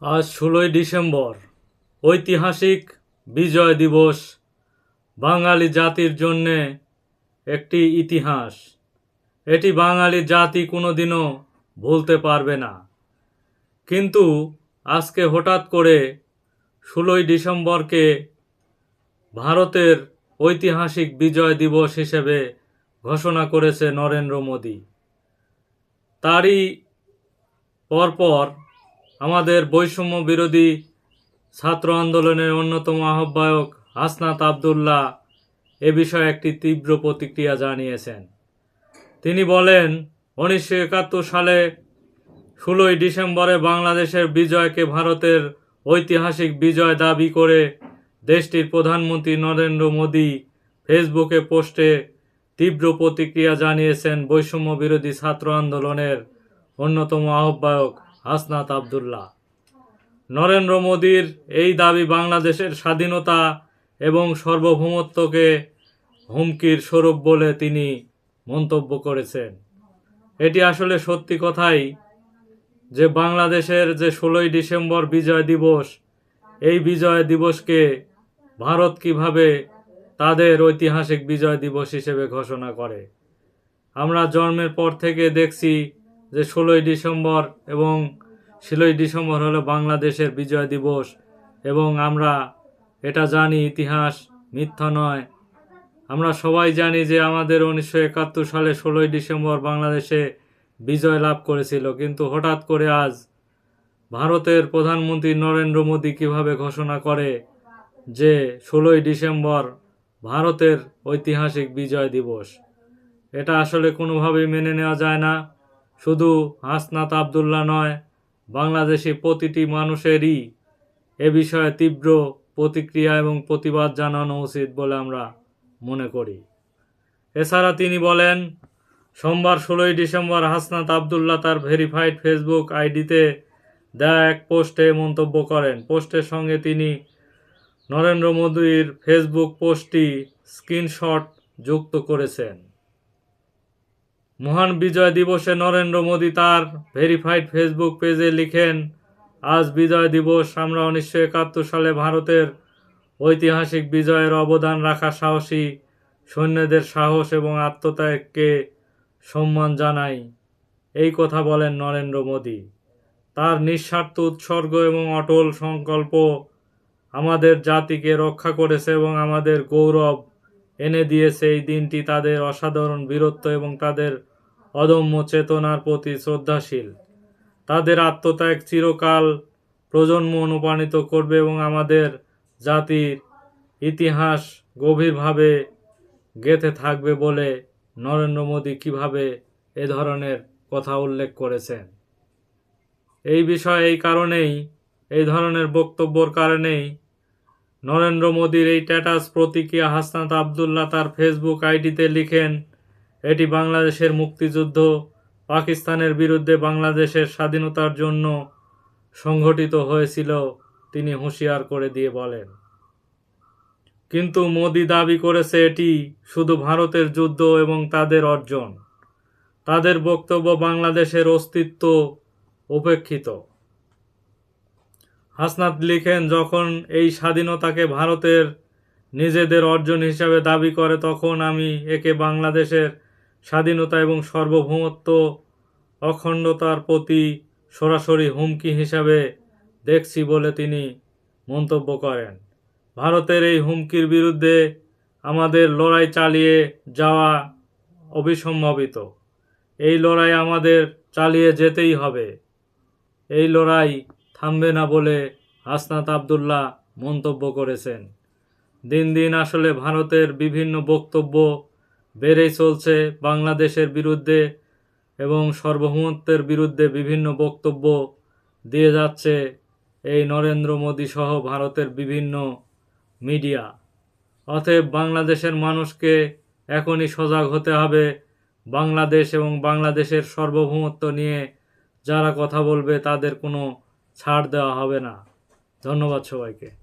আজ ষোলোই ডিসেম্বর, ঐতিহাসিক বিজয় দিবস, বাঙালি জাতির জন্যে একটি ইতিহাস। এটি বাঙালি জাতি কোনোদিনও ভুলতে পারবে না। কিন্তু আজকে হঠাৎ করে ষোলোই ডিসেম্বরকে ভারতের ঐতিহাসিক বিজয় দিবস হিসেবে ঘোষণা করেছে নরেন্দ্র মোদী। তারই পরপর আমাদের বৈষম্য বিরোধী ছাত্র আন্দোলনের অন্যতম আহ্বায়ক হাসনাত আবদুল্লাহ এ বিষয়ে একটি তীব্র প্রতিক্রিয়া জানিয়েছেন। তিনি বলেন, উনিশশো একাত্তর সালে ষোলোই ডিসেম্বরে বাংলাদেশের বিজয়কে ভারতের ঐতিহাসিক বিজয় দাবি করে দেশটির প্রধানমন্ত্রী নরেন্দ্র মোদী ফেসবুকে পোস্টে তীব্র প্রতিক্রিয়া জানিয়েছেন বৈষম্য বিরোধী ছাত্র আন্দোলনের অন্যতম আহ্বায়ক হাসনাত আবদুল্লাহ। নরেন্দ্র মোদীর এই দাবি বাংলাদেশের স্বাধীনতা এবং সার্বভৌমত্বকে হুমকির স্বরূপ বলে তিনি মন্তব্য করেছেন। এটি আসলে সত্যি কথাই যে বাংলাদেশের যে ষোলোই ডিসেম্বর বিজয় দিবস, এই বিজয় দিবসকে ভারত কীভাবে তাদের ঐতিহাসিক বিজয় দিবস হিসেবে ঘোষণা করে। আমরা জন্মের পর থেকে দেখছি যে ষোলোই ডিসেম্বর এবং ষোলোই ডিসেম্বর হলো বাংলাদেশের বিজয় দিবস এবং আমরা এটা জানি ইতিহাস, মিথ্যা নয়। আমরা সবাই জানি যে আমাদের উনিশশো একাত্তর সালে ষোলোই ডিসেম্বর বাংলাদেশে বিজয় লাভ করেছিল। কিন্তু হঠাৎ করে আজ ভারতের প্রধানমন্ত্রী নরেন্দ্র মোদী কীভাবে ঘোষণা করে যে ষোলোই ডিসেম্বর ভারতের ঐতিহাসিক বিজয় দিবস? এটা আসলে কোনোভাবেই মেনে নেওয়া যায় না। শুধু হাসনাত আবদুল্লাহ নয়, বাংলাদেশি প্রতিটি মানুষেরই এ বিষয়ে তীব্র প্রতিক্রিয়া এবং প্রতিবাদ জানানো উচিত বলে আমরা মনে করি। এছাড়া তিনি বলেন, সোমবার ষোলোই ডিসেম্বর হাসনাত আবদুল্লাহ তার ভেরিফাইড ফেসবুক আইডিতে দেয়া এক পোস্টে মন্তব্য করেন। পোস্টের সঙ্গে তিনি নরেন্দ্র মোদীর ফেসবুক পোস্টটি স্ক্রিনশট যুক্ত করেছেন। মহান বিজয় দিবসে নরেন্দ্র মোদী তার ভেরিফাইড ফেসবুক পেজে লিখেন, আজ বিজয় দিবস, আমরা উনিশশো একাত্তর সালে ভারতের ঐতিহাসিক বিজয়ের অবদান রাখা সাহসী সৈন্যদের সাহস এবং আত্মত্যাগকে সম্মান জানাই। এই কথা বলেন নরেন্দ্র মোদী। তার নিঃস্বার্থ উৎসর্গ এবং অটল সংকল্প আমাদের জাতিকে রক্ষা করেছে এবং আমাদের গৌরব এনে দিয়েছে। এই দিনটি তাদের অসাধারণ বীরত্ব এবং তাদের অদম্য চেতনার প্রতি শ্রদ্ধাশীল। তাদের আত্মত্যাগ চিরকাল প্রজন্ম অনুপ্রাণিত করবে এবং আমাদের জাতির ইতিহাস গভীরভাবে গেঁথে থাকবে বলে নরেন্দ্র মোদী কীভাবে এ ধরনের কথা উল্লেখ করেছেন। এই বিষয়ে এই কারণেই, এই ধরনের বক্তব্যর কারণেই নরেন্দ্র মোদীর এই স্ট্যাটাস প্রতিক্রিয়া হাসনাত আবদুল্লাহ তার ফেসবুক আইডিতে লিখেন এটি বাংলাদেশের মুক্তিযুদ্ধ, পাকিস্তানের বিরুদ্ধে বাংলাদেশের স্বাধীনতার জন্য সংঘটিত হয়েছিল, তিনি হুঁশিয়ার করে দিয়ে বলেন। কিন্তু মোদি দাবি করেছে এটি শুধু ভারতের যুদ্ধ এবং তাদের অর্জন। তাদের বক্তব্য বাংলাদেশের অস্তিত্ব উপেক্ষিত। হাসনাত লিখেন, যখন এই স্বাধীনতাকে ভারতের নিজেদের অর্জন হিসাবে দাবি করে, তখন আমি একে বাংলাদেশের স্বাধীনতা এবং সার্বভৌমত্ব অখণ্ডতার প্রতি সরাসরি হুমকি হিসাবে দেখছি বলে তিনি মন্তব্য করেন। ভারতের এই হুমকির বিরুদ্ধে আমাদের লড়াই চালিয়ে যাওয়া অবিসম্ভাবিত। এই লড়াই আমাদের চালিয়ে যেতেই হবে। এই লড়াই থামবে না বলে হাসনাত আবদুল্লাহ মন্তব্য করেছেন। দিন দিন আসলে ভারতের বিভিন্ন বক্তব্য বেড়েই চলছে বাংলাদেশের বিরুদ্ধে এবং সার্বভৌমত্বের বিরুদ্ধে বিভিন্ন বক্তব্য দিয়ে যাচ্ছে এই নরেন্দ্র মোদী সহ ভারতের বিভিন্ন মিডিয়া। অতএব বাংলাদেশের মানুষকে এখনই সজাগ হতে হবে। বাংলাদেশ এবং বাংলাদেশের সার্বভৌমত্ব নিয়ে যারা কথা বলবে তাদের কোনো ছাড় দেওয়া হবে না। ধন্যবাদ সবাইকে।